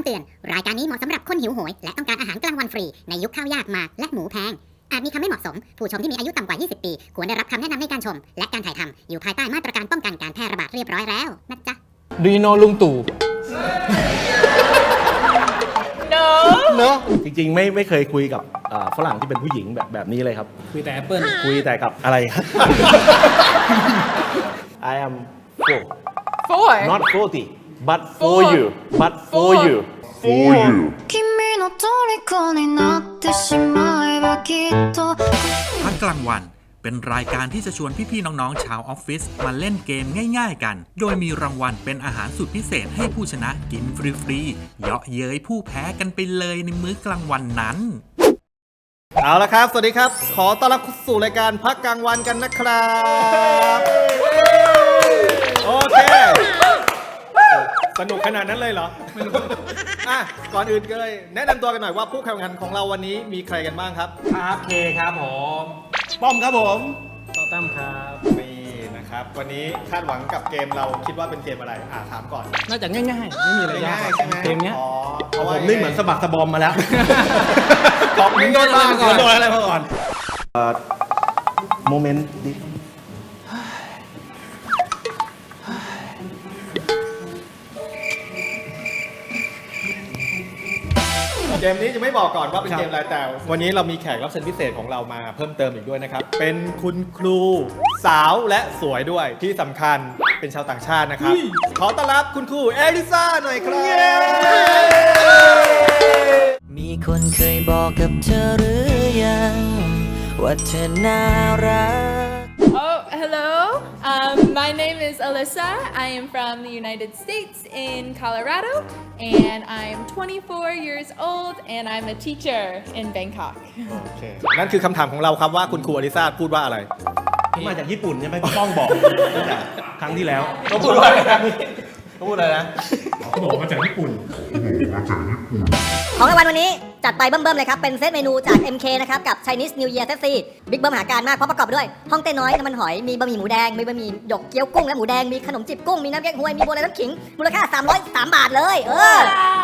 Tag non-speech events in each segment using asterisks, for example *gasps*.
ำเตือน รายการนี้เหมาะสำหรับคนหิวโหย และต้องการอาหารกลางวันฟรี ในยุคข้าวยากหมากและหมูแพง อาจมีคำไม่เหมาะสม ผู้ชมที่มีอายุต่ำกว่า 20 ปี ควรได้รับคำแนะนำในการชม และการถ่ายทำอยู่ภายใต้มาตรการป้องกันการแพร่ระบาดเรียบร้อยแล้วนะจ๊ะ Do you know ลุงตู่เนอะจริงๆ ไม่ไม่เคยคุยกับอ่าฝรั่งที่เป็นผู้หญิงแบบแบบนี้เลยครับ คุยแต่ Apple คุยแต่กับอะไรครับ I am four Four. not forty but for you but for you for you 君の虜になってしまえばきっとพักกลางวันเป็นรายการที่จะชวนพี่ๆน้องๆ ชาวออฟฟิศมาเล่นเกมง่ายๆกัน โดยมีรางวัลเป็นอาหารสุดพิเศษให้ผู้ชนะกินฟรีๆ เยาะเย้ยผู้แพ้กันไปเลยในมื้อกลางวันนั้น เอาละครับ สวัสดีครับ ขอต้อนรับสู่รายการพักกลางวันกันนะครับ สนุกขนาดนั้นเลยเหรออะก่อนอื่นก็เลย แนะนำตัวกันหน่อยว่าผู้แข่งขันของเราวันนี้มีใครกันบ้างครับครับเคครับผมป้อมครับผมต่อตั้มครับนี่นะครับ วันนี้คาดหวังกับเกมเราคิดว่าเป็นเกมอะไรอ่าถามก่อนน่าจะง่ายๆ ไม่มีอะไรยากง่ายๆใช่ไหมเกมเนี้ย อ๋อเพผราะว่ามนี่เหมือนสะบักสะบอมมาแล้วของมึงโดนอะไรมาก่อน โดนอะไรมาก่อน โมเมนต์ดิ เกมนี้จะไม่บอกก่อนว่าเป็นเกมอะไรแต่ วันนี้เรามีแขกรับเชิญพิเศษของเรามาเพิ่มเติมอีกด้วยนะครับ เป็นคุณครูสาวและสวยด้วยที่สำคัญเป็นชาวต่างชาตินะครับ ขอต้อนรับคุณครูเอลิซ่าหน่อยครับมีคนเคยบอกกับเธอหรือยัง ว่าเธอน่ารัก Oh, hello. Um, my name is Alyssa. I am from the United States in Colorado, and I'm 24 years old, and I'm a teacher in Bangkok. โอเคนั่นคือคำถามของเราครับว่าคุณครูอลิซ่าพูดว่าอะไรมาจากญี่ปุ่นใช่ไหมพี่ป้องบอกตั้งแต่ครั้งที่แล้วเขาพูดว่าอะไรนะเขาพูดอะไรนะ ของรางวัลวันนี้จัดไปเบิ่มๆเลยครับ เป็นเซตเมนูจาก MK นะครับ กับ Chinese New Year Set C บิ๊กเบิ้มหาการมาก เพราะประกอบไปด้วย ห้องเต้น้อย น้ำมันหอย มีบะหมี่หมูแดง มีบะหมี่หยกเกี๊ยวกุ้งและหมูแดง มีขนมจีบกุ้ง มีน้ำแกงฮวย มีโบราณน้ำขิง มูลค่า 303 บาทเลย เออ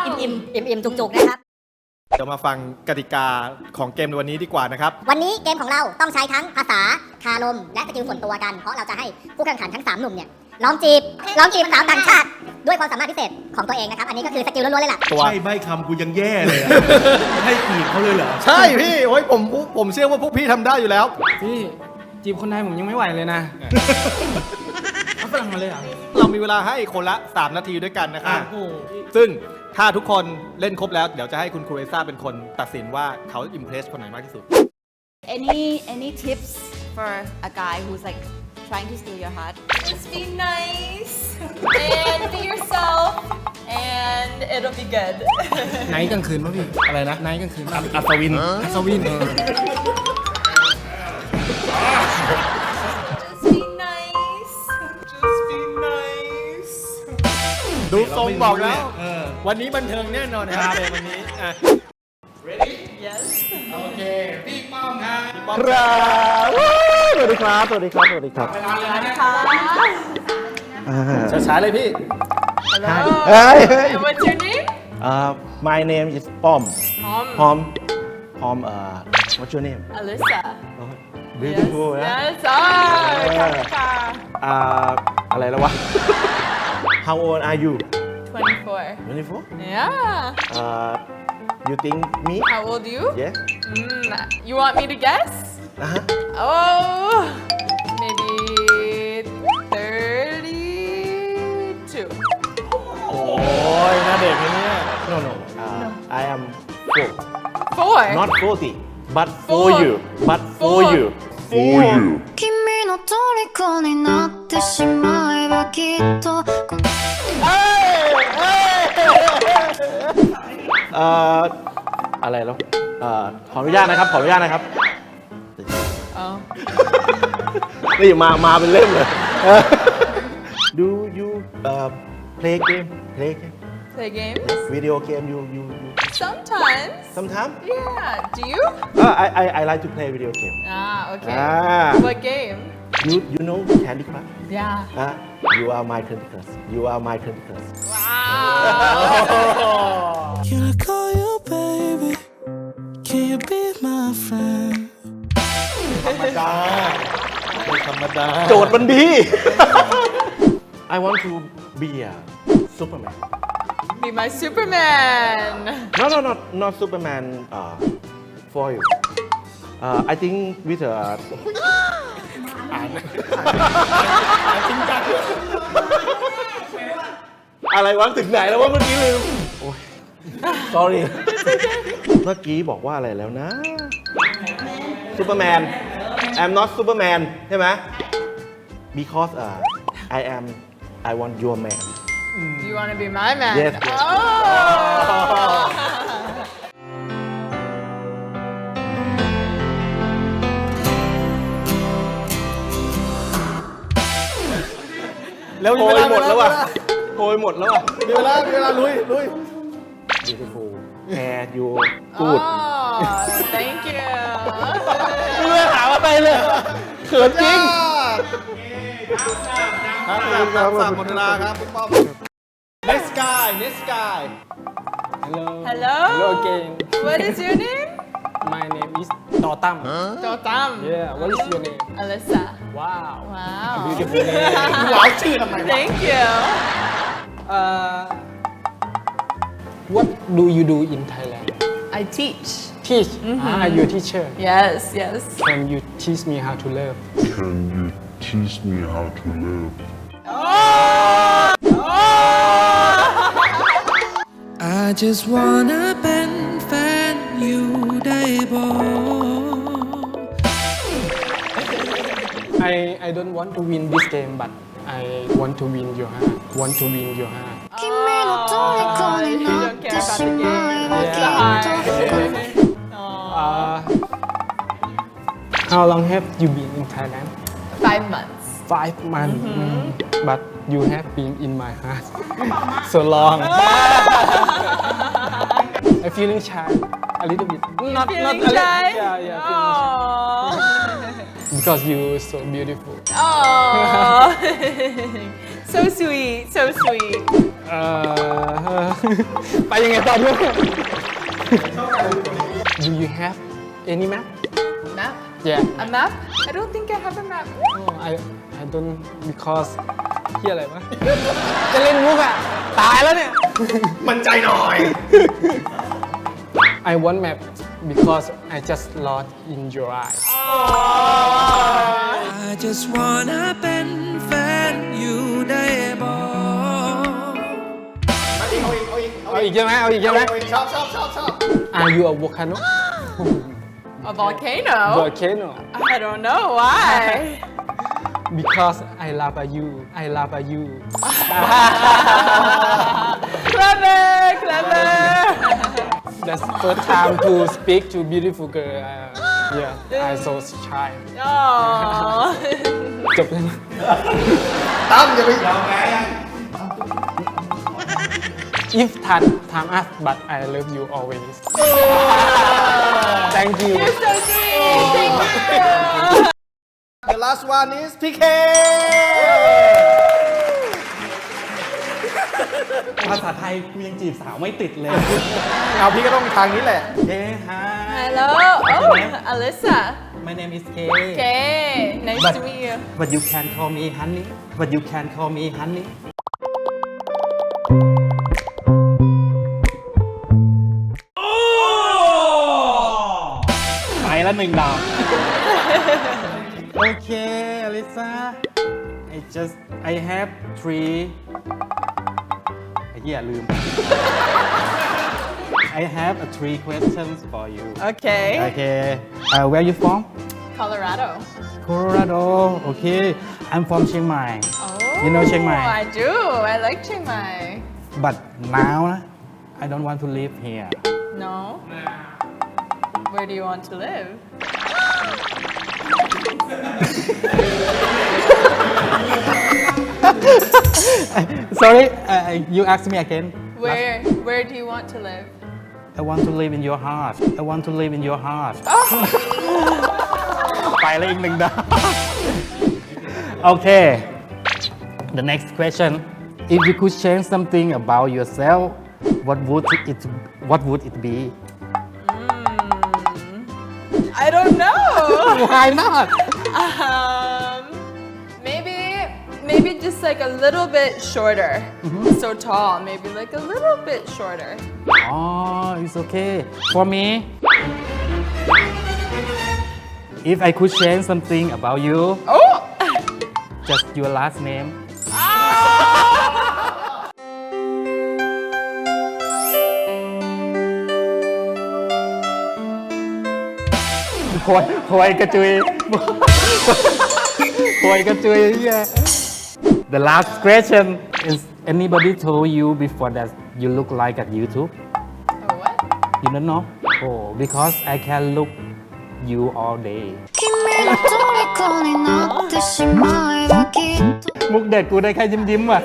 อิ่มๆ อิ่มๆ จุกๆ นะครับ เดี๋ยวมาฟังกติกาของเกมในวันนี้ดีกว่านะครับ วันนี้เกมของเราต้องใช้ทั้งภาษา คารม และสกิลส่วนตัวกัน เพราะเราจะให้ผู้แข่งขันทั้ง 3 หนุ่มเนี่ย ลองจีบลองจีบสาวต่างชาติ ด้วยความสามารถพิเศษของตัวเองนะครับ อันนี้ก็คือสกิลล้วนๆเลยล่ะ ตัว ใช่ใบคำกูยังแย่เลยอะให้กีบเขาเลยเหรอ ใช่พี่โอ้ยผมผมเชื่อว่าพวกพี่ทำได้อยู่แล้ว พี่จีบคนไทยผมยังไม่ไหวเลยนะเอาฝรั่งมาเลยเหรอเรามีเวลาให้คนละ 3 นาทีด้วยกันนะครับ โอ้โหซึ่งถ้าทุกคนเล่นครบแล้ว เดี๋ยวจะให้คุณครูเอซ่าเป็นคนตัดสินว่าเขาอิมเพรสคนไหนมากที่สุด Any any tips for a guy who's like trying to steal your heart? Just be nice and be yourself, and it'll be good. ไนท์กลางคืนป่ะพี่ อะไรนะไนท์กลางคืนป่ะอัศวิน อัศวิน Just be nice. Just be nice. ดูทรงบอกแล้ว เออ วันนี้บันเทิงแน่นอนนะครับเกมวันนี้อะ Yes. โอเค พี่ป้อมครับพี่ป้อมครับส วัสดีครับ สวัสดีครับ สวัสดีครับช้าๆเลยพี่ Hello. Hi. And what's your name? Uh, my name is Pom. Mom. Pom. Pom. Uh, what's your name? Alyssa. Oh, beautiful. yes. yeah? Yes. Ah, Yeah. Kappa. อ่า อะไรแล้ววะ How old are you? 24. 24? Yeah. Uh, you think me? How old are you? Yeah. Mm, you want me to guess? Uh-huh. Oh, maybe 32. โอ้ยหน้าเด็กนะเนี่ย No, no. Uh, I am four. Four. Not 40, but for Four. you. But for Four. you. For you. 君の虜になってしまえばきっと เอ่ออะไรแล้วเอ่อขออนุญาตนะครับ ขออนุญาตนะครับ Oh. นี่มามาเป็นเล่มเลย Do you uh, play game play game Play games? video game you you you Sometimes. sometime Yeah. Do you? uh, I, I I like to play video game Ah, okay. Ah. What game? you you know Candy Crush Yeah. uh, you are my Candy Crush you are my Candy Crush Wow. โ Can you be my friend ธรรมดาธรรมดาโจทย์มันดี I want to be a Superman be my Superman no no no not Superman uh, for you uh, I think with a อะไรวะถึงไหนแล้วว่าเมื่อกี้ลืมโอ้ย sorry เมื่อกี้บอกว่าอะไรแล้วนะ Superman I'm not Superman ใช่ไหม because uh, I am I want your man You want to be my man? Yes, yes. Oh. แล้วโพยหมดแล้วว่ะโพยหมดแล้วว่ะมีเวลามีเวลาลุยลุย beautiful hair you good Oh, thank you. ไม่รู้จะถามอะไรเลยเขินจริง ครับครับฝากหมดเวลาครับพี่ป้อม Next guy Next guy Hello Hello. Hello again What is your name? My name is Totam Totam. Yeah what is your name Alyssa. Wow Wow. beautiful name ว้าวชื่อทำไมวะ Thank you. uh, What do you do in Thailand I teach. Teach Ah you a teacher Yes, yes. Can you teach me how to love Can you teach me how to live? *laughs* I just wanna เป็นแฟนอยู่ได้บ่ I I don't want to win this game but I want to win your heart want to win your heart 君の虜になってしまえばきっと uh, How long have you been in Thailand Five months. Five months Mm. but you have been in my heart *laughs* so long I feeling shy a little bit not Feeling not a little- shy? yeah yeah feeling shy Oh. *laughs* because you so beautiful oh. *laughs* so sweet, so sweet. เอ่อ ไปยังไงต่อด้วย *laughs* Do you have any map Map? Yeah A map? I don't think I have a map. Oh, I I don't because เฮียอะไรวะ จะเล่นมุกอ่ะ ตายแล้วเนี่ย มันใจหน่อย *laughs* *laughs* I want map because I just lost in your eyes I just wanna เอาอีกเอาอีกเอาอีก เอาอีกใช่ไหมเอาอีกใช่ไหม เอาอีกชอบชอบชอบชอบ Are you *gasps* a volcano A volcano? volcano I don't know why. *laughs* because I love you I love you *laughs* clever, clever. *laughs* That's first time to speak to beautiful girl uh, yeah I so shy Oh. จบแล้วนะ ตั้มอย่าไป If time time us but I love you always Thank you You're so sweet. Thank you. The last one is PK ภาษาไทยกูยังจีบสาวไม่ติดเลย เอาพี่ก็ต้องทางนี้แหละ Hey hi Hello. Oh, Alyssa. my name is K Okay. Nice But- to meet you. but you can call me honey but you can call me honey *laughs* หนึ่งดาว โอเค อลิซา I just I have three ไอ้เหี้ยลืม *laughs* I have a three questions for you Okay. Okay uh, where you from Colorado. Colorado Okay I'm from Chiang Mai Oh. You know Chiang Mai? I do. I like Chiang Mai. but now I don't want to live here No. Where do you want to live? *laughs* Sorry uh, you ask me again Where Where do you want to live? I want to live in your heart I want to live in your heart ไปแล้วอีกหนึ่งดาว *laughs* Okay the next question if you could change something about yourself what would it what would it be *laughs* Why not um, maybe, maybe just like a little bit shorter. So tall, maybe like a little bit shorter. Oh, it's okay. For me, if I could change something about you, Oh! just your last name. พวยโวยกระจุยโวยกระจุยเนี่ย The last question is anybody told you before that you look like at YouTube you don't know oh because I can look you all day มุกเด็ดกูได้แค่ยิ้มยิ้มว่ะ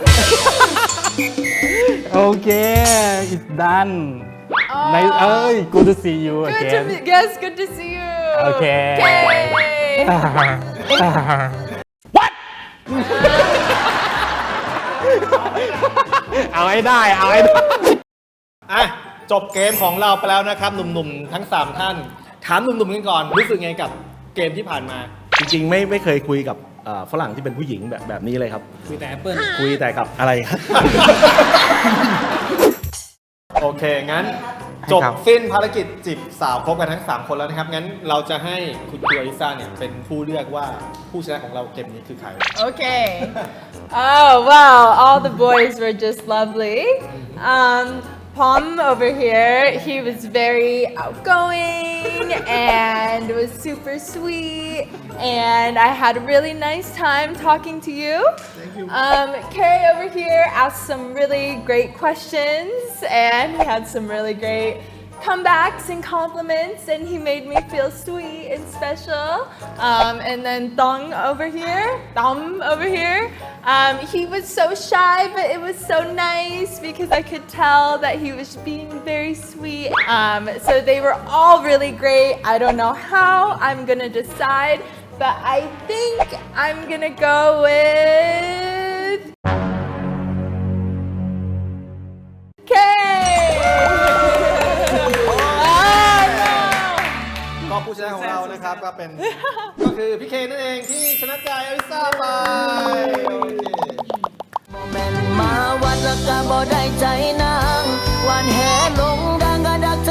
โอเค it's done ในเอ้ย good to see you Good to again meet, yes, good to see you. Okay. Okay. เอาให้ได้ เอาให้ได้ อะจบเกมของเราไปแล้วนะครับ หนุ่มๆ ทั้ง 3 ท่าน ถามหนุ่มๆกันก่อน รู้สึกไงกับเกมที่ผ่านมา จริงๆ ไม่ไม่เคยคุยกับเอ่อฝรั่งที่เป็นผู้หญิงแบบแบบนี้เลยครับ คุยแต่ Apple คุยแต่กับอะไรครับ โอเค งั้นให้ จบครับสิ้นภารกิจจีบสาวคบกันทั้ง 3 คนแล้วนะครับ งั้นเราจะให้คุณครูอลิซ่าเนี่ยเป็นผู้เลือกว่าผู้ชนะของเราเกมนี้คือใคร Okay. Oh, wow. All the boys were just lovely. Um, Palm over here, he was very outgoing and was super sweet. And I had a really nice time talking to you. Thank you. Um, Carrie over here asked some really great questions and he had some really great comebacks and compliments, and he made me feel sweet and special. Um, and then Dong over here, Dom over here, um, he was so shy, but it was so nice because I could tell that he was being very sweet. Um, so they were all really great. I don't know how I'm gonna decide, but I think I'm gonna go with. ผู้ชนะของเรานะครับก็เป็นก็คือพี่เคนนั่นเองที่ชนะใจอลิซ่าไปโอเคแม่นมาวัดแล้วก็บ่ได้ใจนางหวานแหลงดังก็ดักใจ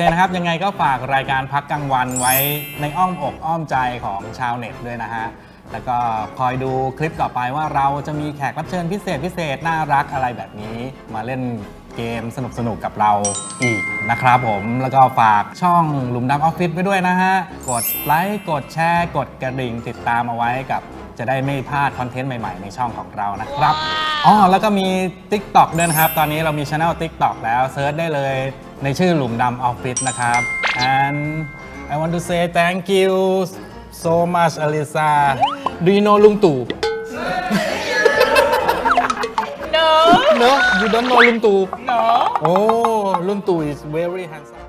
เคนะครับ ยังไงก็ฝากรายการพักกลางวันไว้ในอ้อมอกอ้อมใจของชาวเน็ตด้วยนะฮะ แล้วก็คอยดูคลิปต่อไปว่าเราจะมีแขกรับเชิญพิเศษพิเศษน่ารักอะไรแบบนี้ มาเล่นเกมสนุกๆกับเราอีกนะครับผมแล้วก็ฝากช่องหลุมดำออฟฟิศไว้ด้วยนะฮะ กดไลค์กดแชร์ กดกระดิ่งติดตามเอาไว้กับ จะได้ไม่พลาดคอนเทนต์ใหม่ๆ ในช่องของเรานะครับอ๋อแล้วก็มี TikTok ด้วยนะครับ ตอนนี้เรามีช anel TikTok แล้วเซิร์ชได้เลยในชื่อหลุมดำออฟฟิศนะครับ and I want to say thank you so much Alisa do you know ลุงตู่ No. no you don't know ลุงตู่ No. oh ลุงตู่ is very handsome